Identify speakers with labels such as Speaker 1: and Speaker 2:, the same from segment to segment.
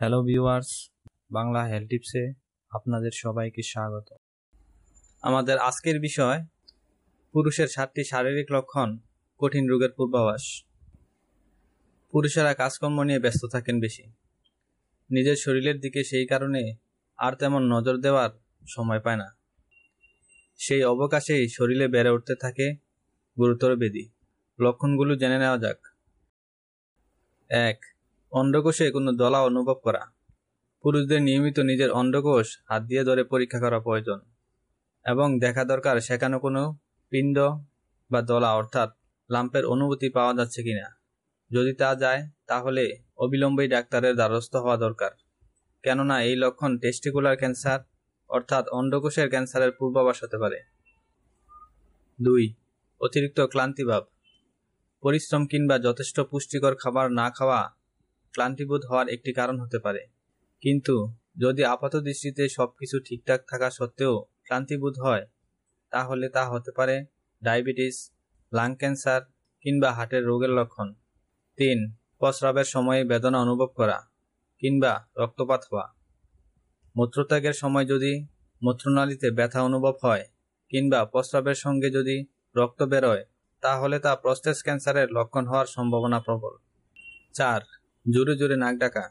Speaker 1: Hello viewers Bangla health টিপসে আপনাদের সবাইকে স্বাগত। আমাদের আজকের বিষয়, পুরুষের সাতটি শারীরিক লক্ষণ, কঠিন রোগের পূর্বাভাস। পুরুষেরা কাজকর্ম নিয়ে ব্যস্ত থাকেন বেশি। নিজের শরীরের দিকে সেই কারণে আর তেমন নজর দেওয়ার সময় পায় না। সেই অবকাশেই শরীরে বেড়ে উঠতে থাকে গুরুতর ব্যাধি। লক্ষণগুলো জেনে নেওয়া যাক। এক অন্ডকোষে কোনো দলা অনুভব করা। পুরুষদের নিয়মিত নিজের অন্ডকোষ হাত দিয়ে ধরে পরীক্ষা করা প্রয়োজন। এবং দেখা দরকার সেখানে কোনো পিণ্ড বা দলা, অর্থাৎ লাম্পের অনুভূতি পাওয়া যাচ্ছে কিনা। যদি তা যায়, তাহলে অবিলম্বেই ডাক্তারের দ্বারস্থ হওয়া দরকার। কেননা এই লক্ষণ টেস্টিকুলার ক্যান্সার অর্থাৎ অন্ডকোষের ক্যান্সারের পূর্বাভাস হতে পারে। দুই, অতিরিক্ত ক্লান্তিভাব। পরিশ্রম কিংবা যথেষ্ট পুষ্টিকর খাবার না খাওয়া ক্লান্তিবোধ হওয়ার একটি কারণ হতে পারে। কিন্তু যদি আপাত দৃষ্টিতে সবকিছু ঠিকঠাক থাকা সত্ত্বেও ক্লান্তিবোধ হয়, তাহলে তা হতে পারে ডায়াবেটিস, লাং ক্যান্সার কিংবা হার্টের রোগের লক্ষণ। তিন, প্রস্রাবের সময়ে বেদনা অনুভব করা কিংবা রক্তপাত হওয়া। মূত্রত্যাগের সময় যদি মূত্রনালীতে ব্যথা অনুভব হয় কিংবা প্রস্রাবের সঙ্গে যদি রক্ত বেরোয়, তাহলে তা প্রস্টেট ক্যান্সারের লক্ষণ হওয়ার সম্ভাবনা প্রবল। চার জোরে জোরে নাক ডাকা।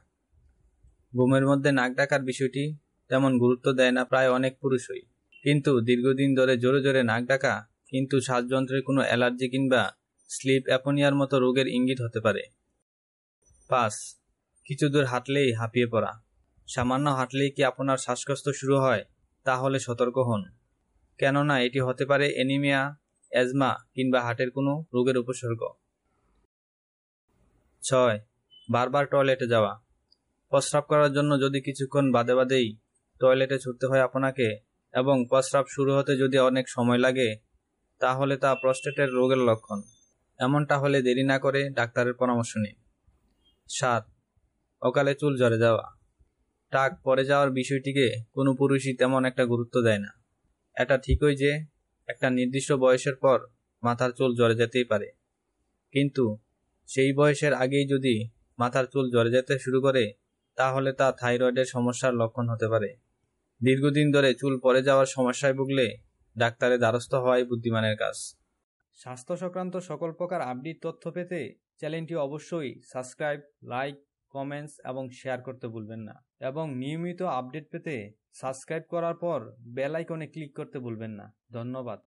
Speaker 1: ঘুমের মধ্যে নাক ডাকার বিষয়টি তেমন গুরুত্ব দেয় না, প্রায় অনেক পুরুষই। কিন্তু দীর্ঘদিন ধরে জোরে জোরে নাক ডাকা, কিন্তু শ্বাসযন্ত্রের কোনো অ্যালার্জি কিংবা স্লিপ অ্যাপোনিয়ার মতো রোগের ইঙ্গিত হতে পারে। পাঁচ, কিছু দূর হাঁটলেই হাঁপিয়ে পড়া। সামান্য হাঁটলেই কি আপনার শ্বাসকষ্ট শুরু হয়? তাহলে সতর্ক হন। কেননা এটি হতে পারে অ্যানিমিয়া, অ্যাজমা কিংবা হার্টের কোনো রোগের উপসর্গ। ছয় বারবার টয়লেটে যাওয়া। প্রস্রাব করার জন্য যদি কিছুক্ষণ বাদে বাদেই টয়লেটে ছুটতে হয় আপনাকে এবং প্রস্রাব শুরু হতে যদি অনেক সময় লাগে, তাহলে তা প্রস্টেটের রোগের লক্ষণ। এমনটা হলে দেরি না করে ডাক্তারের পরামর্শ নিন। সাত, অকালে চুল ঝরে যাওয়া। টাক পরে যাওয়ার বিষয়টিকে কোনো পুরুষই তেমন একটা গুরুত্ব দেয় না। এটা ঠিকই যে একটা নির্দিষ্ট বয়সের পর মাথার চুল ঝরে যেতেই পারে। কিন্তু সেই বয়সের আগেই যদি মাথার চুল ঝরে যেতে শুরু করে, তাহলে তা থাইরয়েডের সমস্যার লক্ষণ হতে পারে। দীর্ঘদিন ধরে চুল পড়ে যাওয়ার সমস্যায় ভুগলে ডাক্তারের দ্বারস্থ হওয়াই বুদ্ধিমানের কাজ। স্বাস্থ্য সংক্রান্ত সকল প্রকার আপডেট তথ্য পেতে চ্যানেলটি অবশ্যই সাবস্ক্রাইব, লাইক, কমেন্টস এবং শেয়ার করতে ভুলবেন না। এবং নিয়মিত আপডেট পেতে সাবস্ক্রাইব করার পর বেল আইকনে ক্লিক করতে ভুলবেন না। ধন্যবাদ।